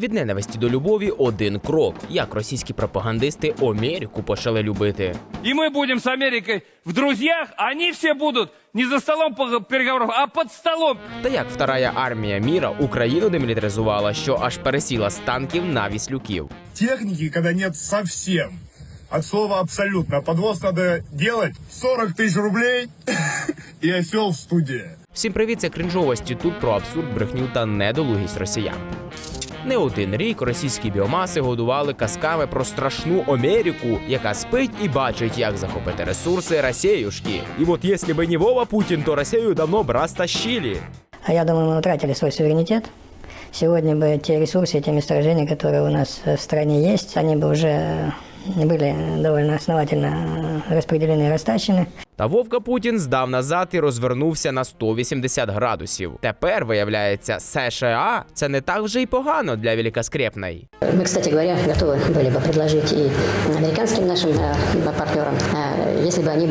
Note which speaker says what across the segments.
Speaker 1: Від ненависті до любові один крок. Як російські пропагандисти Америку почали любити.
Speaker 2: И мы будем с Америкой в друзьях, а они все будут не за столом переговоров, а под столом.
Speaker 1: Та як вторая армія міра Україну демілітаризувала, що аж пересіла з танків на віслюків.
Speaker 3: Техники, когда нет совсем. От слова абсолютно. Подвоз надо делать 40 тысяч рублей и осел в студии.
Speaker 1: Всім привіт, це крінжовості тут про абсурд, брехню та недолугість росіян. Не один рік російські біомаси годували казками про страшну Америку, яка спить і бачить, як захопити ресурси Росіюшки. І от якщо б не Вова Путін, то Росію давно б розтащили.
Speaker 4: А я думаю, мы утратили свой суверенитет. Сегодня бы те ресурсы, те месторождения, которые у нас в стране есть, они бы уже были довольно основательно распределены и растащены.
Speaker 1: Та Вовка Путін здав назад і розвернувся на 180 градусів. Тепер, виявляється, США це не так вже й погано для Великоскрепної.
Speaker 5: Мы, кстати говоря, готовы были бы предложить и американским нашим э, партнерам, э, если бы они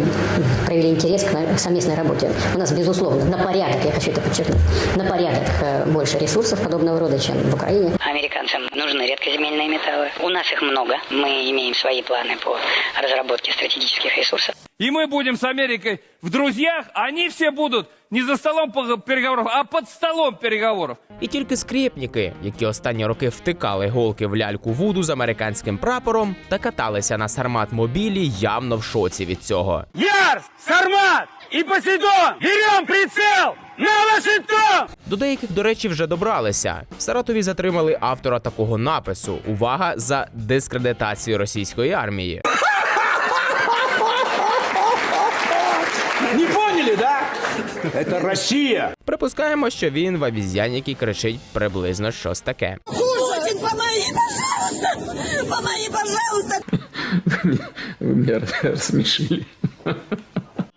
Speaker 5: проявили интерес к к совместной работе. У нас, безусловно, на порядок, я хочу это подчеркнуть, на порядок э, больше ресурсов подобного рода, чем в Украине.
Speaker 6: Американцам нужны редкоземельные металлы. У нас их много. Мы имеем свои планы по разработке стратегических ресурсов.
Speaker 2: И мы будем с Америкой в друзьях, они все будут не за столом переговоров, а под столом переговоров.
Speaker 1: І тільки скрєпніки, які останні роки втикали голки в ляльку Вуду з американським прапором та каталися на сармат мобілі, явно в шоці від цього.
Speaker 2: Ярс, Сармат и Посейдон! Берем прицел на Вашингтон!
Speaker 1: До деяких, до речі, вже добралися. В Саратові затримали автора такого напису. Увага за дискредитацію російської армії.
Speaker 7: Не поняли, да? Это Россия.
Speaker 1: Припускаємо, що він в обіз'яніки кричить приблизно щось таке.
Speaker 8: Путин, помоги, пожалуйста! Помоги, пожалуйста!
Speaker 7: Вы меня рассмешили.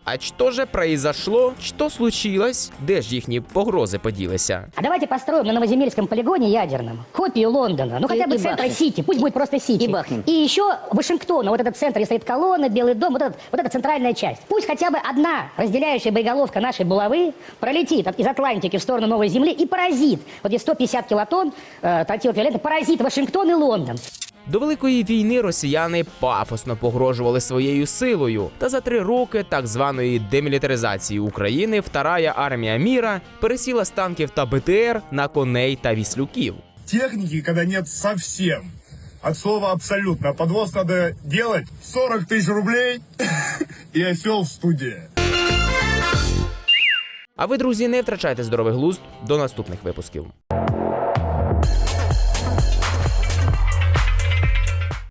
Speaker 1: А що же произошло? Що случилось? Де ж їхні погрози поділися?
Speaker 5: А давайте построим на Новоземельском полигоне ядерном копию Лондона, ну хотя бы центра Сити, пусть будет просто Сити.
Speaker 6: И бахнем.
Speaker 5: И еще Вашингтона, вот этот центр, где стоит колонна, Белый дом, вот, этот, вот эта центральная часть. Пусть хотя бы одна разделяющая боеголовка нашей булавы пролетит от- из Атлантики в сторону Новой Земли и поразит, вот эти 150 килотонн э, тротиловиолента, поразит Вашингтон и Лондон.
Speaker 1: До великої війни росіяни пафосно погрожували своєю силою. Та за три роки так званої демілітаризації України вторая армія міра пересіла з танків та БТР на коней та віслюків.
Speaker 3: Техники, когда нет совсем. От слова абсолютно. Подвоз надо делать 40 тысяч рублей и осел в студии.
Speaker 1: А ви, друзі, не втрачайте здоровий глузд до наступних випусків.